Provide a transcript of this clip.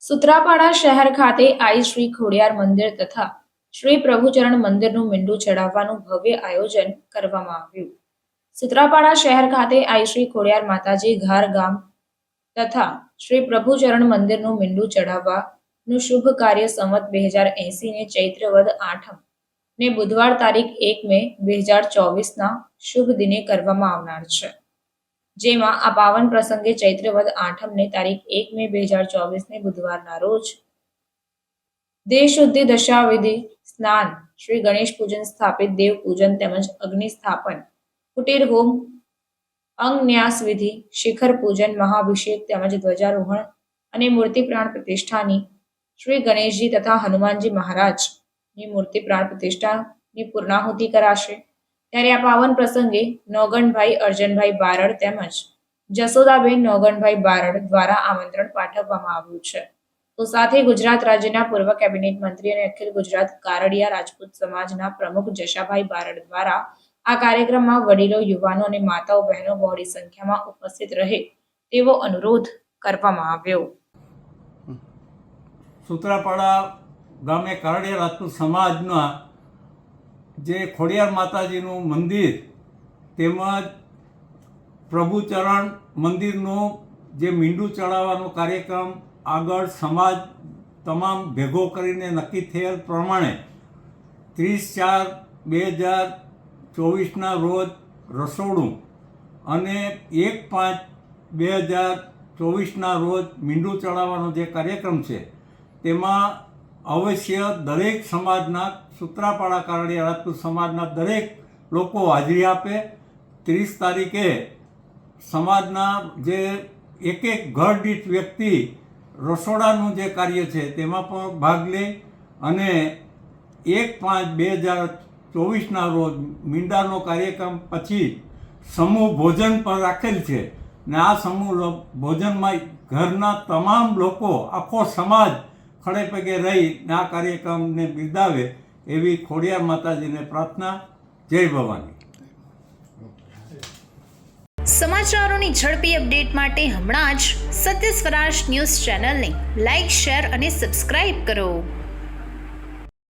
સુત્રાપાડા શહેર ખાતે આઈ શ્રી ખોડિયાર મંદિર તથા શ્રી પ્રભુચરણ મંદિરનું મીંડું ચડાવવાનું ભવ્ય આયોજન કરવામાં આવ્યું. સુત્રાપાડા શહેર ખાતે આઈ શ્રી ખોડિયાર માતાજી ઘાર ગામ તથા શ્રી પ્રભુચરણ મંદિરનું મીંડું ચડાવવાનું શુભ કાર્ય સંવત બે હજાર ને ચૈત્ર વદ આઠમ ને બુધવાર તારીખ એક મે બે હજાર ચોવીસના શુભ દિને કરવામાં આવનાર છે. જેમાં આ પાવન પ્રસંગે ચૈત્રવદ આઠમને તારીખ એક મે બે હજાર ચોવીસને બુધવારના રોજ શુદ્ધિ દશાવિધિ સ્નાન, શ્રી ગણેશ પૂજન સ્થાપિત, દેવ પૂજન તેમજ અગ્નિ સ્થાપન, કુટીર હોમ અંગન્યાસ વિધિ, શિખર પૂજન, મહાભિષેક તેમજ ધ્વજારોહણ અને મૂર્તિ પ્રાણ પ્રતિષ્ઠાની શ્રી ગણેશજી તથા હનુમાનજી મહારાજની મૂર્તિ પ્રાણ પ્રતિષ્ઠાની પૂર્ણાહુતિ કરાશે. ત્યારે આ પાવન પ્રસંગે નોગણભાઈ અર્જનભાઈ બારડ તેમજ જસોદાબેન નોગણભાઈ બારડ દ્વારા આમંત્રણ પાઠવવામાં આવ્યું છે. તો સાથે ગુજરાત રાજ્યના પૂર્વ કેબિનેટ મંત્રી અને અખિલ ગુજરાત કારડિયા રાજપૂત સમાજના પ્રમુખ જશાભાઈ બારડ દ્વારા આ કાર્યક્રમમાં વડીલો, યુવાનો અને માતાઓ, બહેનો બહોળી સંખ્યામાં ઉપસ્થિત રહે તેવો અનુરોધ કરવામાં આવ્યો. સુત્રાપાડા ગામે કારડિયા રાજપૂત સમાજના જે ખોડિયાર માતાજીનું મંદિર, તેમજ પ્રભુચરણ મંદિરનું જે મીંડું ચડાવવાનો કાર્યક્રમ આગળ સમાજ તમામ ભેગો કરીને નક્કી થયેલ પ્રમાણે ત્રીસ ચાર બે હજાર ચોવીસના રોજ રસોડું અને એક પાંચ બે હજાર ચોવીસના રોજ મીંડું ચડાવવાનો જે કાર્યક્રમ છે, તેમાં અવશ્ય દરેક સમાજના સૂત્રાપાડા કારણે રાજપૂત સમાજના દરેક લોકો હાજરી આપે. ત્રીસ તારીખે સમાજના જે એક એક ઘર દીઠ વ્યક્તિ રસોડાનું જે કાર્ય છે તેમાં પણ ભાગ લે અને એક પાંચ બે હજાર ચોવીસના રોજ મીંડાનો કાર્યક્રમ પછી સમૂહ ભોજન પણ રાખેલ છે. ને આ સમૂહ ભોજનમાં ઘરના તમામ લોકો, આખો સમાજ ખડે પગે રહી ના કાર્યક્રમને બિરદાવે એવી ખોડિયાર માતાજીને પ્રાર્થના. જય ભવાની. સમાચારોની ઝડપી અપડેટ માટે હમણાં જ સત્ય સ્વરાજ ન્યૂઝ ચેનલને લાઇક શેર અને સબસ્ક્રાઇબ કરો.